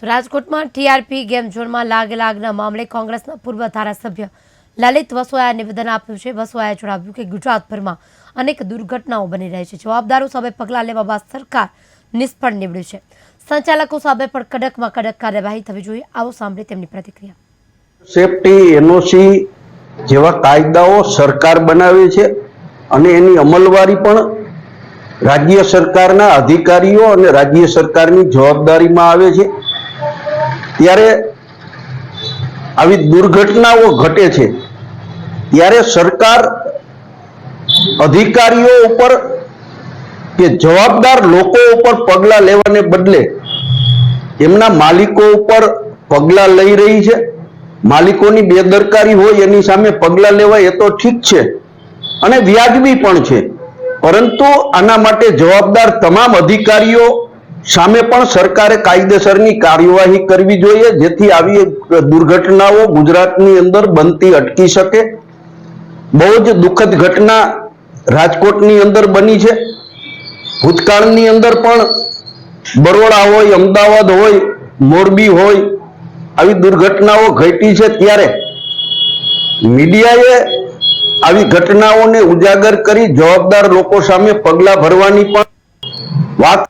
તો રાજકોટમાં TRP game ઝોનમાં લાગે લાગના મામલે કોંગ્રેસના પૂર્વ ધારાસભ્ય લલિત વસોયાએ નિવેદન આપ્યું છે. વસોયાએ જણાવ્યું કે ગુજરાતભરમાં અનેક દુર્ઘટનાઓ બની રહી છે. જવાબદારો સામે પગલાં લેવા બાદ સરકાર નિષ્ફળ નીવડ્યું છે. સંચાલકો સામે પણ કડકમાં કડક કાર્યવાહી થવી જોઈએ. આવો સાંભળી તેમની પ્રતિક્રિયા. સેફટી, એનઓસી જેવા કાયદાઓ સરકાર બનાવે છે અને એની અમલવારી પણ રાજ્ય સરકારના અધિકારીઓ અને રાજ્ય સરકારની જવાબદારીમાં આવે છે. ત્યારે આવી દુર્ઘટનાઓ ઘટે છે. ત્યારે સરકાર અધિકારીઓ ઉપર કે જવાબદાર લોકો ઉપર પગલાં લેવાને બદલે એમના માલિકો ઉપર પગલાં લઈ રહી છે. માલિકોની બેદરકારી હોય એની સામે પગલાં લેવાય એ તો ઠીક છે અને વ્યાજબી પણ છે. પરંતુ આના માટે જવાબદાર તમામ અધિકારીઓ સામે પણ સરકારે કાયદેસરની કાર્યવાહી કરવી જોઈએ, જેથી આવી દુર્ઘટનાઓ ગુજરાતની અંદર બનતી અટકી શકે. બહુ જ દુઃખદ ઘટના રાજકોટની અંદર બની છે. ભૂતકાળની અંદર પણ બરોડા હોય, અમદાવાદ હોય, મોરબી હોય, આવી દુર્ઘટનાઓ ઘટી છે ત્યારે. મીડિયાએ આવી ઘટનાઓને ઉજાગર કરી જવાબદાર લોકો સામે પગલાં ભરવાની પણ વાત